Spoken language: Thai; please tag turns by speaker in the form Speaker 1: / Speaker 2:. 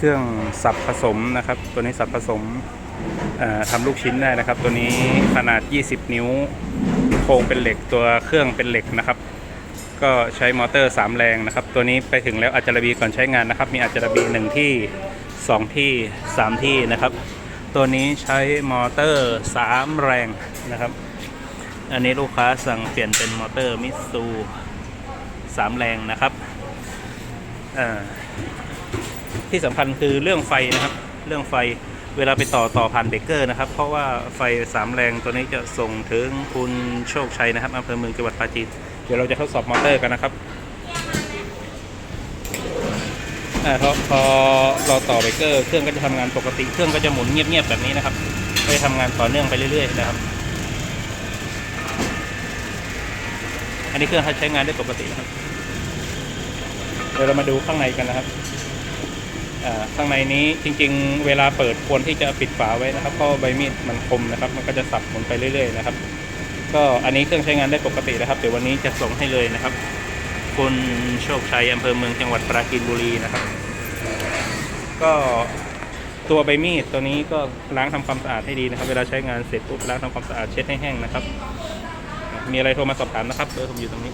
Speaker 1: เครื่องสับผสมนะครับ ตัวนี้สับผสมเอ่อทำลูกชิ้นได้นะครับ ตัวนี้ขนาด 20 นิ้วโครงเป็นเหล็กตัวเครื่องเป็นเหล็กนะครับ ก็ใช้มอเตอร์ 3 แรงนะครับ ตัวนี้ไปถึงแล้วอาจาระบีก่อนใช้งานนะครับ มีอาจาระบีหนึ่งที่ 2 ที่ 3 ที่นะครับ ตัวนี้ใช้มอเตอร์ 3 แรงนะครับ อันนี้ลูกค้าสั่งเปลี่ยนเป็นมอเตอร์มิตซู3แรงนะครับอ่อ ที่สำคัญคือเรื่องไฟนะครับ เรื่องไฟเวลาไปต่อต่อผ่านเบรกเกอร์นะครับ เพราะว่าไฟ3แรงตัวนี้จะส่งถึงคุณโชคชัยนะครับอำเภอเมืองจังหวัดปราจีนเดี๋ยวเราจะทดสอบมอเตอร์กันนะครับอ่าพอเราต่อเบรกเกอร์เครื่องก็จะทำงานปกติ เครื่องก็จะหมุนเงียบๆแบบนี้นะครับไม่ได้ทำงานต่อเนื่องไปเรื่อยๆนะครับ อันนี้เครื่องใช้งานได้ปกตินะครับ เดี๋ยวเรามาดูข้างในกันนะครับ ข้างในนี้จริง ๆ เวลาเปิดควรที่จะปิดฝาไว้นะครับเพราะใบมีดมันคมนะครับ มันก็จะสับหมุนไปเรื่อย ๆ นะครับ ก็อันนี้เครื่องใช้งานได้ปกตินะครับเดี๋ยววันนี้จะส่งให้เลยนะครับ คุณโชคชัยอำเภอเมืองจังหวัดปราจีนบุรีนะครับ ก็ตัวใบมีดตัวนี้ก็ล้างทำความสะอาดให้ดีนะครับ เวลาใช้งานเสร็จปุ๊บล้างทำความสะอาดเช็ดให้แห้งนะครับ มีอะไรโทรมาสอบถามนะครับเบอร์ผมอยู่ตรงนี้